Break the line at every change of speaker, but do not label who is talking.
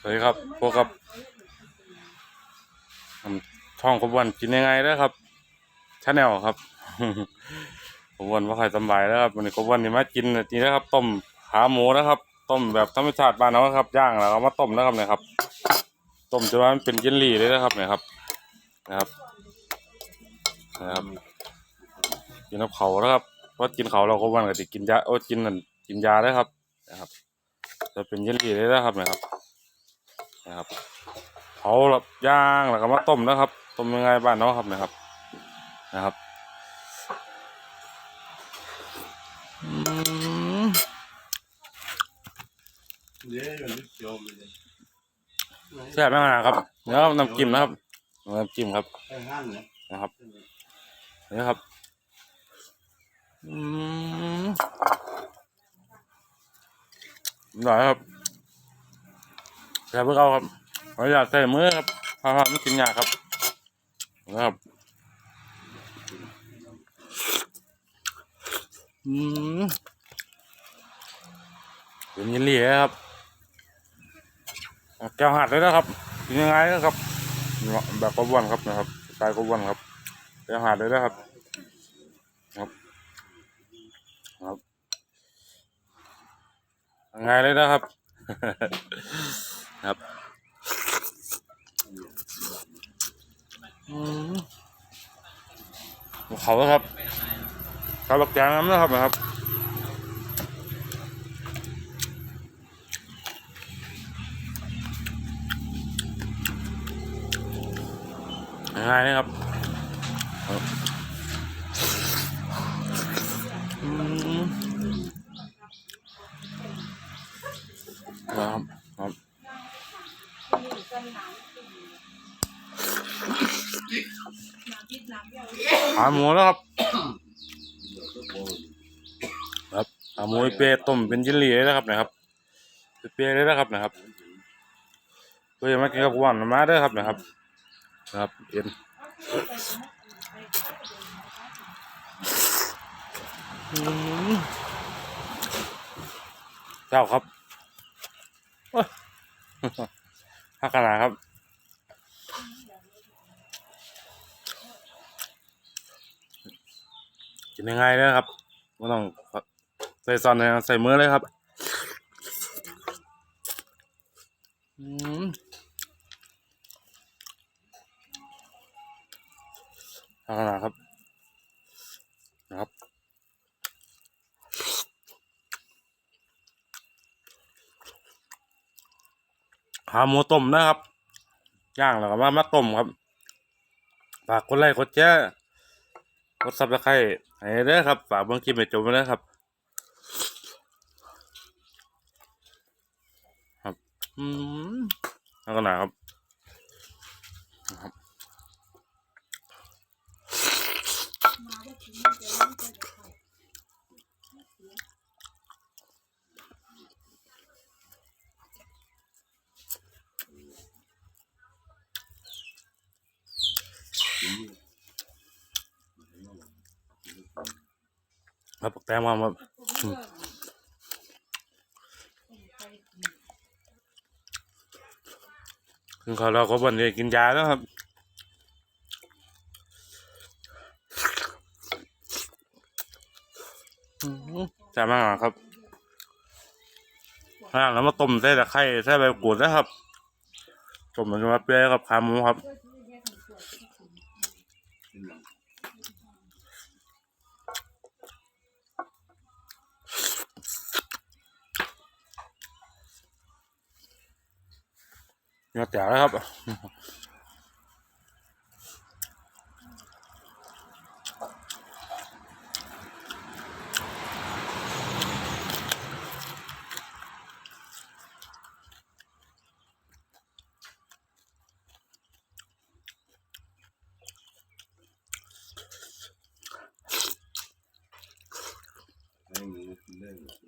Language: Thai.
สวัสดีครับพวกกับช่องกบวนกินยังไงนะครับชาแนลครับกบวนว่าใครสำบายแล้วครับวันนี้กบวนนี่มากินนี่นะครับ ต้มขาหมูนะครับ ต้มแบบธรรมชาติบ้านเราครับย่างแล้วก็มาต้มนะครับเนี่ยครับ ต้มจนวันเป็นเยลลี่เลยนะครับเนี่ยครับ นะครับนะครับกินกับเขาแล้วครับเพราะกินเขาเราก็วันก็จะกินยาโอ้กินนั่นกินยาได้ครับนะครับ จะเป็นเยลลี่เลยนะครับนะครับนะครับเผาแบบย่างแล้วก็มาต้มนะครับต้มยังไงบ้านเนาะครับนะครับนะครับอืม
เดี๋ยวมันจะเขียวไปเลย
แซ่บมากนะครับเนื้อน้ำจิ้มนะครับน้ำจิ้มครับ
ไปห้างเนี่ย
นะครับนี่ครับอืม อร่อยครับแซ่เพื่อเอาครับขออยากใส่มือครับพาพาไม่กินยาครับนะครับอืมเป็นยินดียครับแก้วหัดเลยนะครับกินยังไงนะครับ แบบกบวนครับนะครับสไตล์กบวนครับแก้วหัดเลยนะครับ ครับ งไงเลยนะครับ ครับอืมเขาครับข้าบักแกงน้ำนะครับนะครับง่ายนะครับ ครับอืมครับครับขาหมูแล้วครับครับขาหมูเปรย์ต้มเป็นชิ้นเหลีเลยนะครับนะครับเปรย์เลยนะครับนะครับเพื่อมากินกับหวานมาเด้ครับนะครับ ครับเอ็นเจ้าครับ ฮักขนาดครับ กินยังไงนะครับไม่ต้องใส่ซอนเลยนะใส่มือเลยครับอืมทางขนาดครับนะครับ ขาหมูต้มนะครับย่างแล้วก็มามาต้มครับฝากกดไลค์กดแชร์กดซับสไครต์ให้ได้ครับฝากเบิ่งคลิปไปจบไปเลยครับ ครับ อืมทางขนาดครับนะครับ ครับแต้มครับอืมคือเขาเราก็วันนี้กินยาแล้วครับอืมแซ่บมากครับอ่าแล้วมาต้มใส่ตะไคร้ใส่ใบกรูดนะครับต้มมันจะมาเปรี้ยวกับขาหมูครับ เนื้อแจ๋วแล้วครับ
ให้